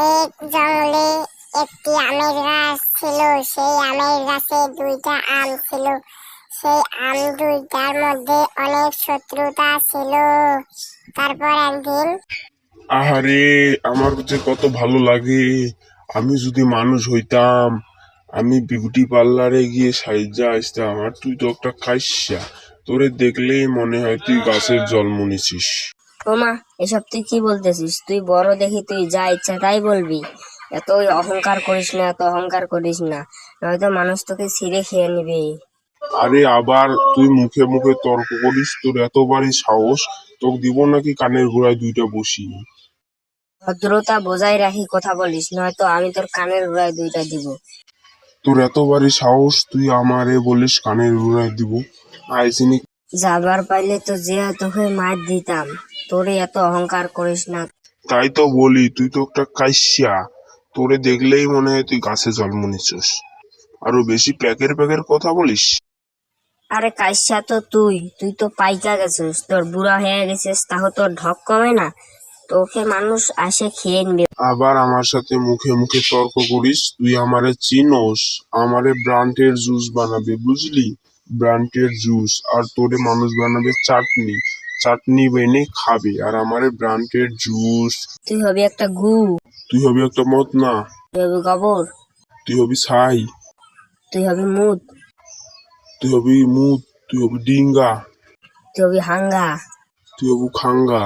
এক জঙ্গলে একটি আমের গাছ ছিল, সেই আমের গাছে দুইটা আম ছিল। সেই আম দুইটার মধ্যে অনেক শত্রুতা ছিল। তারপর একদিন আহারে, আমার যে কত ভালো লাগে। আমি যদি মানুষ হইতাম, আমি বিউটি পার্লারে গিয়ে সাইজা আসতাম। আর তুই তো একটা খাইসা তোরে দেখলেই মনে হয় তুই গাছের জন্ম নিছিস। ওমা এসব তুই কি বলতেছিস? তুই বড় দেখি তুই যা ইচ্ছা তাই বলবি। এত অহংকার করিস না এত অহংকার করিস না। নয়তো মানুষ তোকে ছিঁড়ে খেয়ে নিবে। আরে আবার তুই মুখে মুখে তর্ক করিস তোর এতবারই সাহস তোকে দিব নাকি কানের গোড়ায় দুইটা বসি ভদ্রতা বজায় রাখি কথা বলিস নয়তো আমি তোর কানের গোড়ায় দুইটা দিব। তোর এতবারই সাহস তুই আমারে বলিস কানের গোড়ায় দিব। আইসিনি যাবার পাইলে তো যে তোকে মার দিতাম। তোরে এত অহংকার করিস না। তাই তো বলি তুই তো একটা কাইসা তোরে দেখলেই মনে হয় তুই গাছে জন্ম নিচ্ছিস আরও বেশি প্যাকের প্যাকের কথা বলিস? আরে কাইসা তো তুই তুই তো পাইকা গেছিস। তোর বুড়া হয়ে গেছিস তাও তোর ঢক কমে না? তোকে মানুষ আসে খেয়ে নিবে। আবার আমার সাথে মুখে মুখে তর্ক করিস তুই আমারে চিনোস আমারে ব্রান্ডের জুস বানাবে বুঝলি? ব্রান্ডের জুস আর তোরে মানুষ বানাবে চাটনি। চাটনি বেনে খাবি আর আমার ব্রান্ডের জুস। তুই হবি একটা গু। তুই হবি একটা মত না তুই হবি গোবর। তুই হবি ছাই। তুই হবি মুদ। তুই হবি মুদ। তুই হবি ডিঙ্গা। তুই হবি হাঙ্গা। তুই হবি খাঙ্গা।